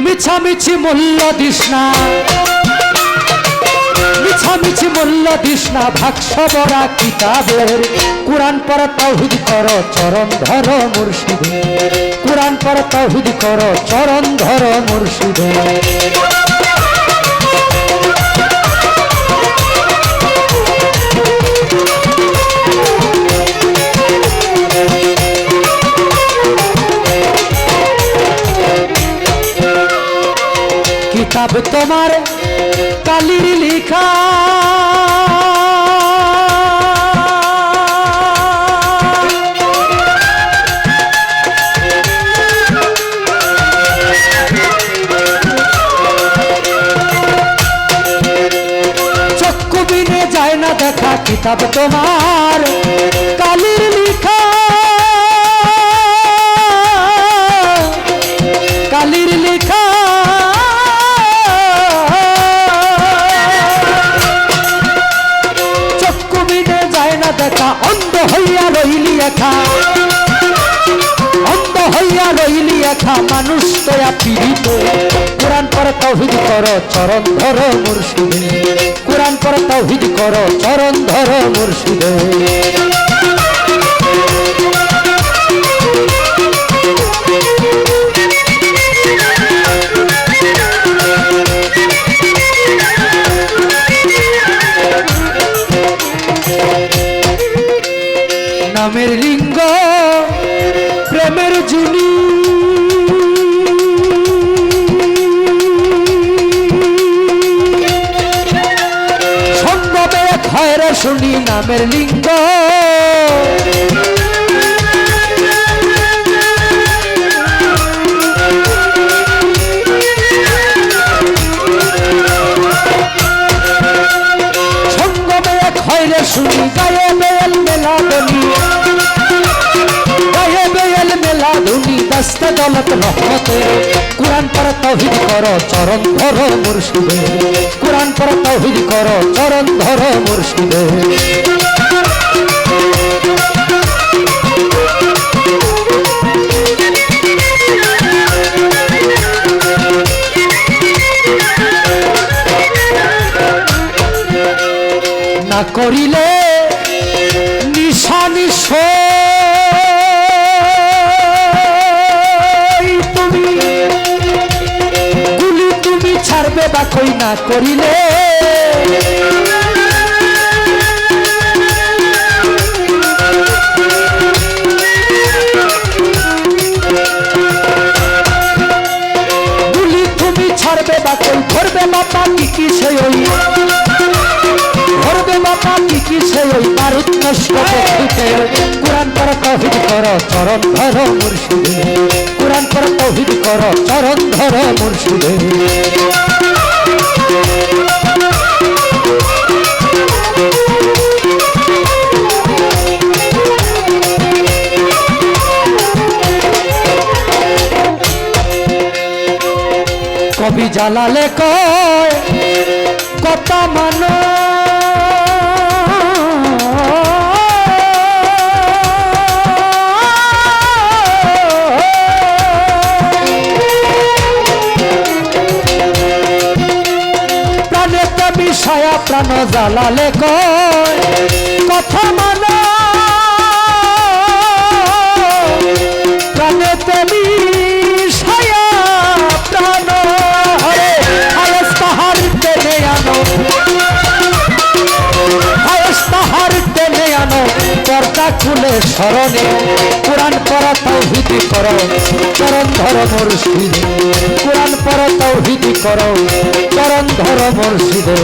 মিছামিছি মূল্য দিস না। মিছামিছি মূল্য দিস না। ভাগস বড়া কিতাবের। কোরআন পর তৌহিদ কর, চরণ ধর মুর্শিদে। কোরআন পর তৌহিদ কর, চরণ ধর মুর্শিদে। কিতাব তোমার কালির লিখা। চক্ষু বিনে যায় না দেখা কিতাব তোমার কালির লিখা। কালির লিখা পীড়িত কোরআন পর তৌহিদ কর, চরণ ধর মুর্শিদে। কোরআন পর তৌহিদ কর, চরণ ধর মুর্শিদে। নামের লিঙ্গ, প্রেমের জুনি শুনি গায়ে বেল মেলা বলি গায়ে বেল মেলা ধুনি দস্তে দলত রহমতে। কোরআন পর তৌহিদ কর, চরণ ধর মুর্শিদে। না করিলে তুমি ছাড়বে কই না করিলে? গুলি তুমি ছাড়বে বা কই? ধরবে বাপা কি কি সেই ওই? ধরবে বাপা কি কি সেই ওই? বারুদ নষ্ট করতে কোরআন পর তৌহিদ কর, চরণ ধর মুর্শিদে। কোরআন পর তৌহিদ কর, চরণ ধর মুর্শিদে। কবি জালালে কয় কথা মানো। প্রাণেতে বিষয়া প্রাণ জ্বালালে কয় কথা মানো। পর্দা খুলে স্মরণে কোরআন পর তৌহিদি কর, চরণ ধর মুর্শিদে কোরআন পর তৌহিদি কর, চরণ ধর মুর্শিদে